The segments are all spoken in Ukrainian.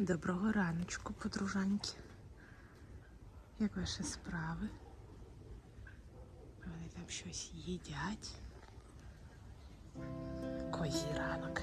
Доброго раночку, подружаньки. Як ваші справи? Вони там щось їдять. Козі ранок.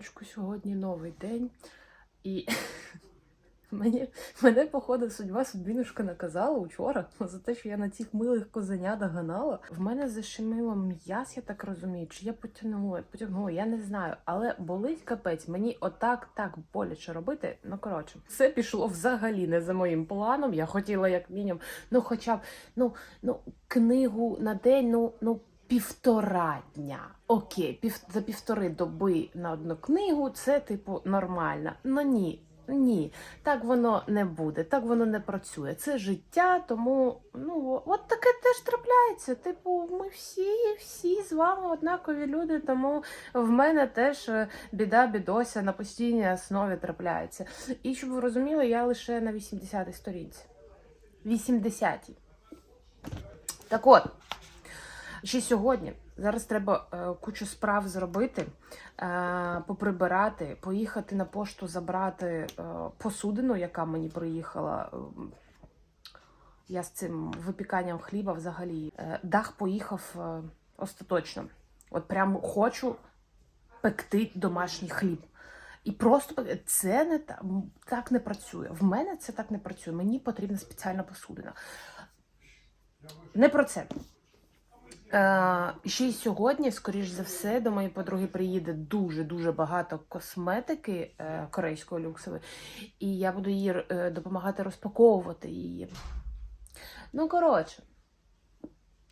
Раночку. Сьогодні новий день. І мені, мене, походу, судьба судьбінушка наказала вчора за те, що я на цих милих козенятах ганала. В мене защемило м'яз, я так розумію, чи я потягнула, потягнула, я не знаю. Але болить капець, мені отак так боляче робити. Ну коротше, все пішло взагалі не за моїм планом. Я хотіла, як мінімум, ну хоча б ну, ну, книгу на день, ну, ну. Півтора дня. Окей, пів, за півтори доби на одну книгу це, типу, нормально. Ну ні, ні, так воно не буде, так воно не працює. Це життя, тому ну, от таке теж трапляється. Типу, ми всі, всі з вами однакові люди, тому в мене теж е, біда, бідося на постійній основі трапляється. І щоб ви розуміли, я лише на 80-й сторінці. 80-й. Так от. Ще сьогодні. Зараз треба е, кучу справ зробити, е, поприбирати, поїхати на пошту забрати е, посудину, яка мені приїхала. Я з цим випіканням хліба взагалі. Дах поїхав остаточно. От прямо хочу пекти домашній хліб. І просто це не так не працює. В мене це так не працює. Мені потрібна спеціальна посудина. Не про це. Е, ще й сьогодні, скоріш за все, до моєї подруги приїде дуже-дуже багато косметики е, корейської люксової, і я буду їй е, допомагати розпаковувати її. Ну, коротше,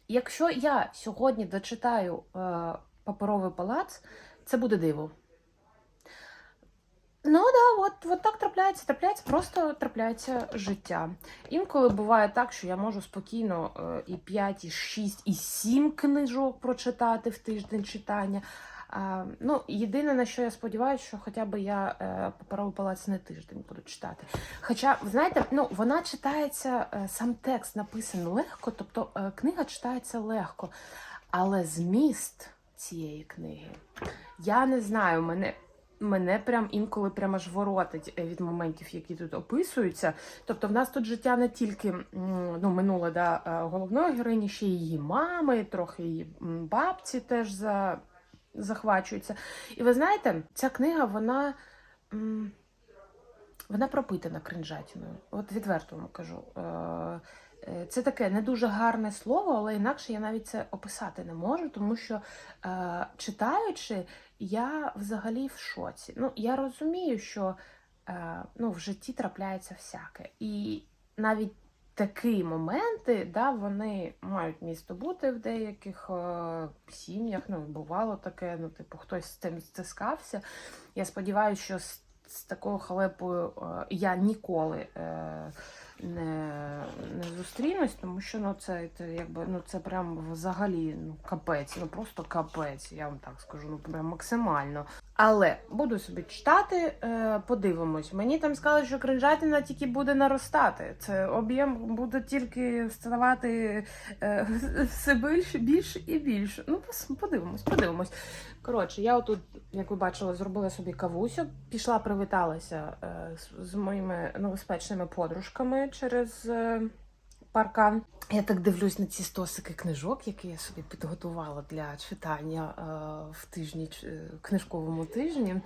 якщо я сьогодні дочитаю е, паперовий палац, це буде диво. Ну да, от, от так трапляється, трапляється, просто трапляється життя. Інколи буває так, що я можу спокійно е, і 5, і 6, і 7 книжок прочитати в тиждень читання. Ну, єдине, на що я сподіваюся, що хоча б я е, паперовий палац не тиждень буду читати. Хоча, знаєте, ну, вона читається, е, сам текст написаний легко, тобто книга читається легко. Але зміст цієї книги, я не знаю, мене мене прям інколи прямо аж воротить е, від моментів, які тут описуються. Тобто, в нас тут життя не тільки ну, минуле да, е, головної героїні, ще й її мами, трохи її бабці теж за, захвачуються. І ви знаєте, ця книга, вона. Вона пропитана кринжатіною. От відверто вам кажу. Е, Це таке не дуже гарне слово, але інакше я навіть це описати не можу, тому що е, читаючи, я взагалі в шоці. Ну, я розумію, що е, ну, в житті трапляється всяке. І навіть такі моменти, да, вони мають місто бути в деяких е, сім'ях. Ну, бувало таке, ну, типу, хтось з цим стискався. Я сподіваюся, що з, з такою халепою е, я ніколи. Е, не, не зустрінусь, тому що ну це, це якби ну це прям взагалі ну капець, ну просто капець, я вам так скажу, ну прям максимально. Але буду собі читати, е, подивимось. Мені там сказали, що кринжатина тільки буде наростати. Це об'єм буде тільки ставати е, все більше, більше і більше. Ну, подивимось, подивимось. Коротше, я отут, як ви бачили, зробила собі кавусю, пішла, привіталася е, з, моїми новоспечними подружками через е, паркан. Я так дивлюсь на ці стосики книжок, які я собі підготувала для читання е, в тижні е, книжковому тижні.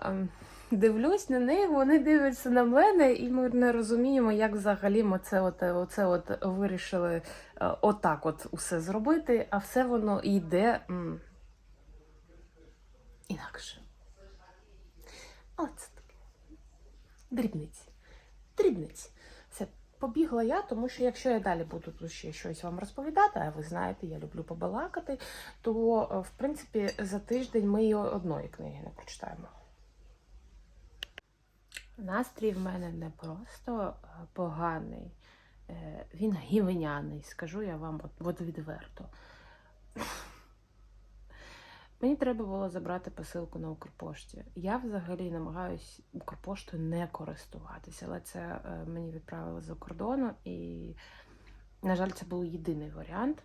Е, Дивлюсь на них, вони дивляться на мене, і ми не розуміємо, як взагалі ми це от, оце от вирішили отак от усе зробити, а все воно йде інакше. Оце таке. Дрібниці. Дрібниці. Побігла я, тому що якщо я далі буду тут ще щось вам розповідати, а ви знаєте, я люблю побалакати, то е, в принципі за тиждень ми і одної книги не прочитаємо. Настрій в мене не просто е, поганий, е, він гівняний, скажу я вам от відверто. Мені треба було забрати посилку на Укрпошті. Я взагалі намагаюсь Укрпоштою не користуватися, але це е, мені відправили за кордону, і, на жаль, це був єдиний варіант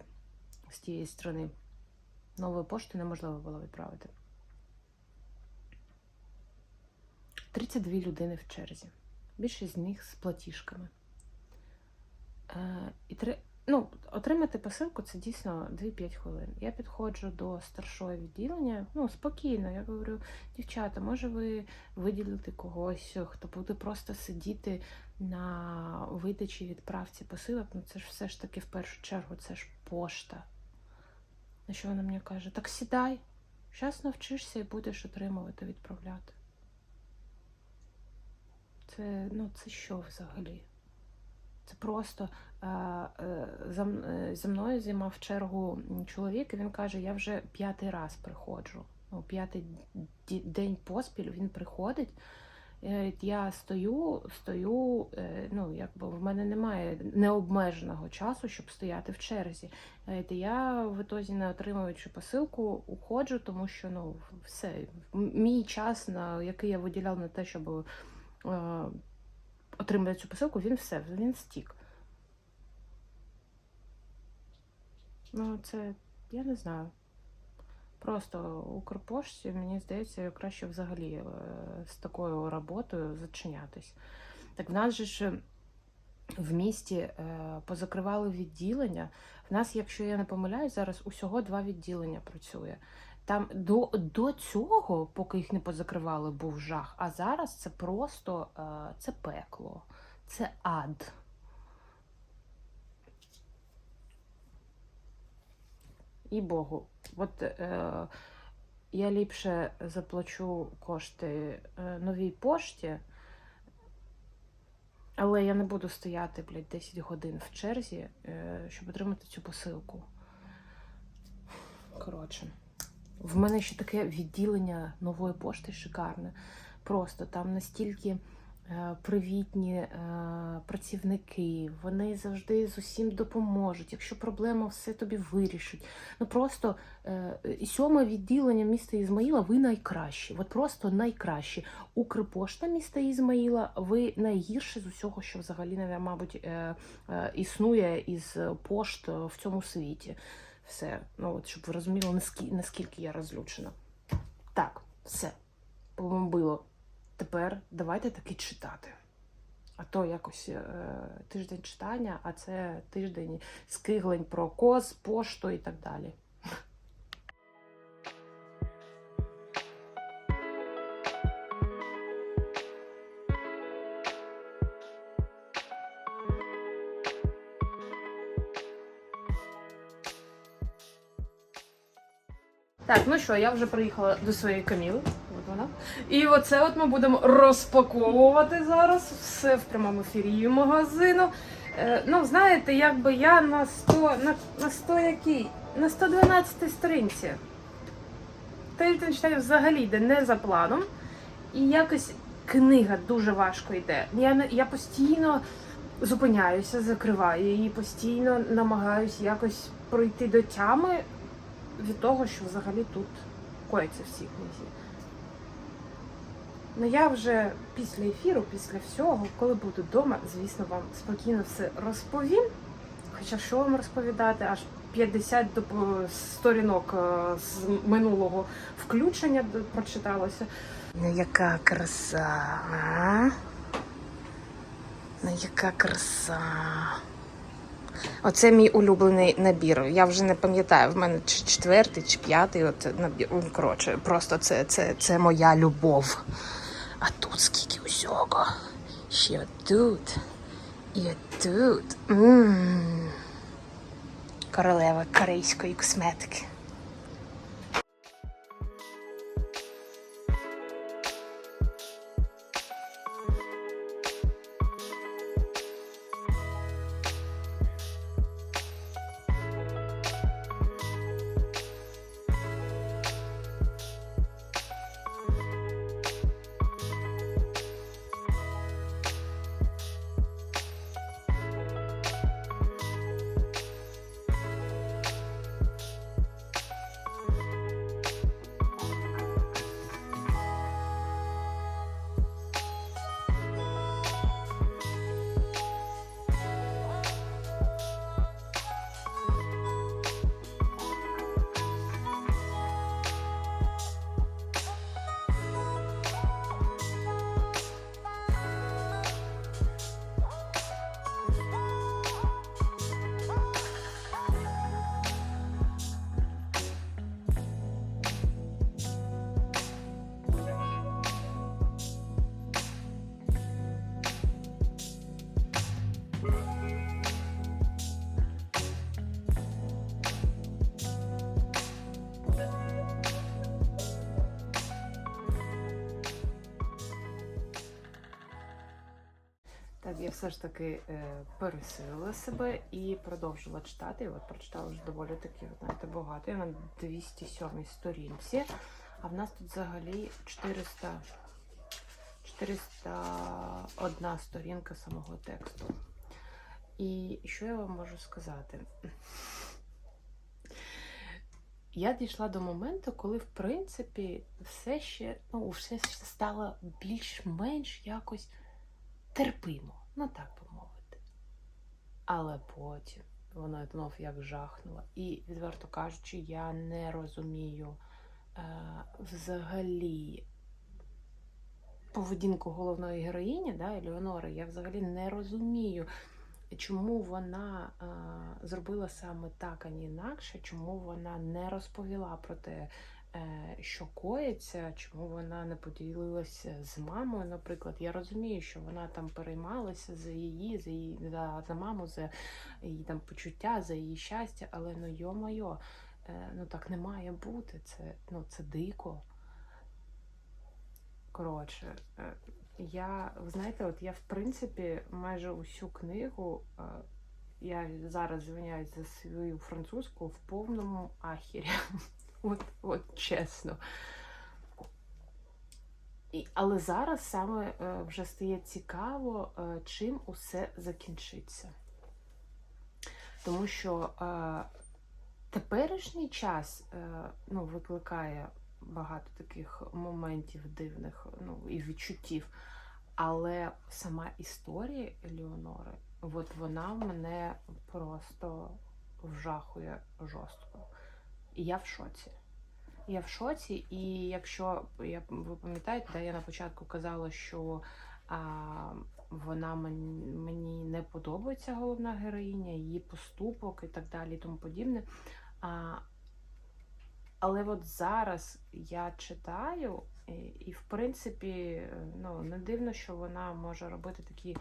з тієї сторони. Новою поштою неможливо було відправити. 32 людини в черзі. Більшість з них з платіжками. Е, і три... ну, отримати посилку це дійсно 2-5 хвилин. Я підходжу до старшого відділення, ну, спокійно. Я говорю, дівчата, може ви виділити когось, хто буде просто сидіти на видачі відправці посилок. Ну це ж все ж таки в першу чергу, це ж пошта. На що вона мені каже? Так сідай, зараз навчишся і будеш отримувати, відправляти. Це, ну, це що взагалі? Це просто е, е, за, е, мною займав чергу чоловік, і він каже: я вже п'ятий раз приходжу. Ну, п'ятий день поспіль він приходить. Я стою, стою, ну якби в мене немає необмеженого часу, щоб стояти в черзі. Я в ітозі не отримуючи посилку, уходжу, тому що ну все, мій час, на який я виділяв на те, щоб е, отримати цю посилку, він все, він стік. Ну, це я не знаю. Просто Укрпошті, мені здається, краще взагалі е, з такою роботою зачинятись. Так в нас же ж в місті е, позакривали відділення. В нас, якщо я не помиляюсь, зараз усього два відділення працює. Там до, до цього, поки їх не позакривали, був жах. А зараз це просто е, це пекло, це ад. І Богу, от е, я ліпше заплачу кошти е, новій пошті, але я не буду стояти, блядь, 10 годин в черзі, е, щоб отримати цю посилку. Коротше, в мене ще таке відділення нової пошти шикарне. Просто там настільки е, привітні е, працівники, вони завжди з усім допоможуть. Якщо проблема, все тобі вирішать. Ну просто е, сьоме відділення міста Ізмаїла, ви найкращі. От просто найкращі. Укрпошта міста Ізмаїла, ви найгірші з усього, що взагалі, мабуть, існує із пошт в цьому світі. Все, ну от щоб ви розуміли, наскільки, наскільки я розлючена. Так, все, помобило. Тепер давайте таки читати. А то якось е, тиждень читання, а це тиждень скиглень про коз, пошту і так далі. Так, ну що, я вже приїхала до своєї каміли. От вона. І оце от ми будемо розпаковувати зараз. Все в прямому ефірі магазину. Е, ну, знаєте, якби я на 100, на, на 100 якій? На 112 сторінці. Читання взагалі йде не за планом. І якось книга дуже важко йде. Я, я постійно зупиняюся, закриваю її, постійно намагаюся якось пройти до тями від того, що взагалі тут коїться в цій книзі. Ну я вже після ефіру, після всього, коли буду вдома, звісно, вам спокійно все розповім. Хоча що вам розповідати, аж 50 доп- сторінок е, з минулого включення прочиталося. Ну яка краса? Ну яка краса. Оце мій улюблений набір. Я вже не пам'ятаю, в мене чи четвертий, чи п'ятий. От набір. Коротше, просто це, це, це моя любов. А тут скільки усього. Ще тут. І тут. Королева корейської косметики. Я все ж таки е, пересилила себе і продовжила читати. І от прочитала вже доволі таки, знаєте, багато. Я на 207 сторінці. А в нас тут взагалі 400, 401 сторінка самого тексту. І що я вам можу сказати? Я дійшла до моменту, коли, в принципі, все ще, ну, все ще стало більш-менш якось терпимо, ну так би мовити. Але потім воно знов як жахнуло. І, відверто кажучи, я не розумію е, взагалі поведінку головної героїні, да, Елеонори. Я взагалі не розумію, чому вона е, зробила саме так, а не інакше, чому вона не розповіла про те, що коїться, чому вона не поділилася з мамою, наприклад. Я розумію, що вона там переймалася за її, за її за, за маму, за її там почуття, за її щастя, але ну йо-моє, е, ну так не має бути. Це, ну, це дико. Коротше, е, я, ви знаєте, от я в принципі майже усю книгу, е, я зараз звиняюсь за свою французьку в повному ахірі. От, от чесно. І, але зараз саме е, вже стає цікаво, е, чим усе закінчиться. Тому що е, теперішній час е, ну, викликає багато таких моментів дивних ну, і відчуттів. Але сама історія Еліонори, от вона мене просто вжахує жорстко. Я в шоці. Я в шоці, і якщо я ви пам'ятаєте, я на початку казала, що а, вона мені не подобається головна героїня, її поступок і так далі, і тому подібне. А, але от зараз я читаю, і, і в принципі, ну, не дивно, що вона може робити такі,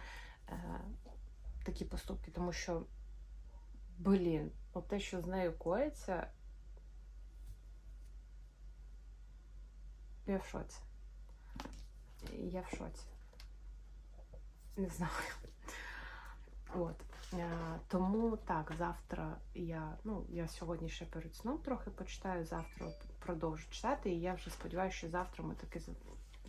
е, такі поступки, тому що, блін, от те, що з нею коїться, я в шоці. Я в шоці. Не знаю. От. Е, Тому так, завтра я, ну, я сьогодні ще перед сном трохи почитаю, завтра продовжу читати, і я вже сподіваюся, що завтра ми таки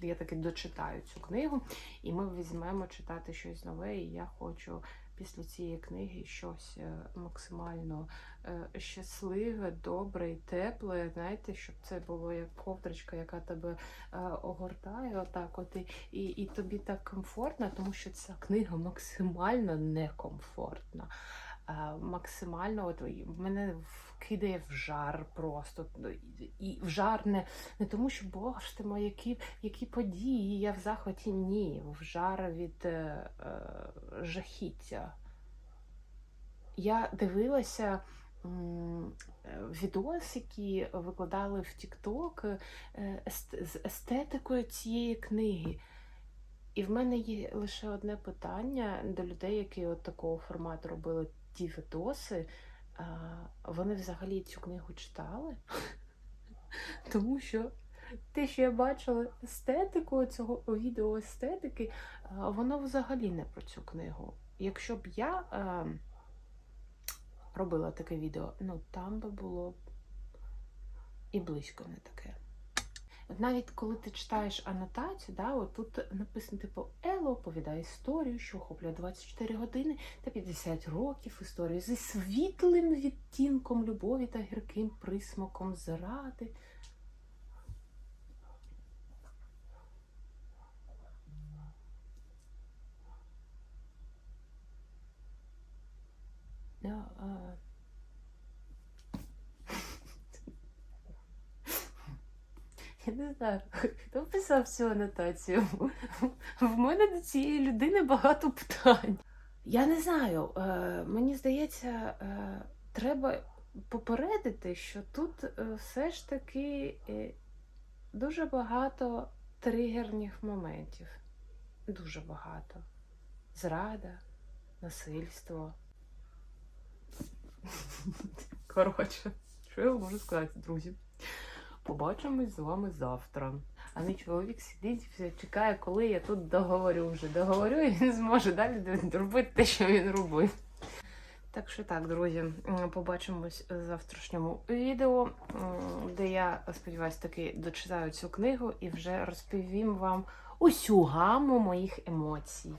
я таки дочитаю цю книгу, і ми візьмемо читати щось нове. І я хочу після цієї книги щось е, максимально е, щасливе, добре і тепле. Знаєте, щоб це було як ковдрочка, яка тебе е, огортає, отак, от і, і, тобі так комфортно, тому що ця книга максимально некомфортна. Максимально от мене мене вкидає в жар просто. І в жар не, не тому, що боже ти моя, які, які події, я в захваті. Ні, в жар від е, е, жахіття. Я дивилася відос, які викладали в TikTok е, з естетикою цієї книги. І в мене є лише одне питання до людей, які от такого формату робили ті відоси. Вони взагалі цю книгу читали? Тому що те, що я бачила естетику цього відео естетики, воно взагалі не про цю книгу. Якщо б я е, робила таке відео, ну там би було і близько не таке. От навіть коли ти читаєш анотацію, да, от тут написано, типу, Ело оповідає історію, що охоплює 24 години та 50 років історію зі світлим відтінком любові та гірким присмаком зради. Да, а... Я не знаю, хто писав цю анотацію. В мене до цієї людини багато питань. Я не знаю, е, мені здається, е, треба попередити, що тут е, все ж таки дуже багато тригерних моментів. Дуже багато. Зрада, насильство. Коротше, що я можу сказати, друзі? Побачимось з вами завтра. А мій чоловік сидить, чекає, коли я тут договорю вже. Договорю, і він зможе далі робити те, що він робив. Так що так, друзі, побачимось в завтрашньому відео, де я сподіваюся таки дочитаю цю книгу і вже розповім вам усю гаму моїх емоцій.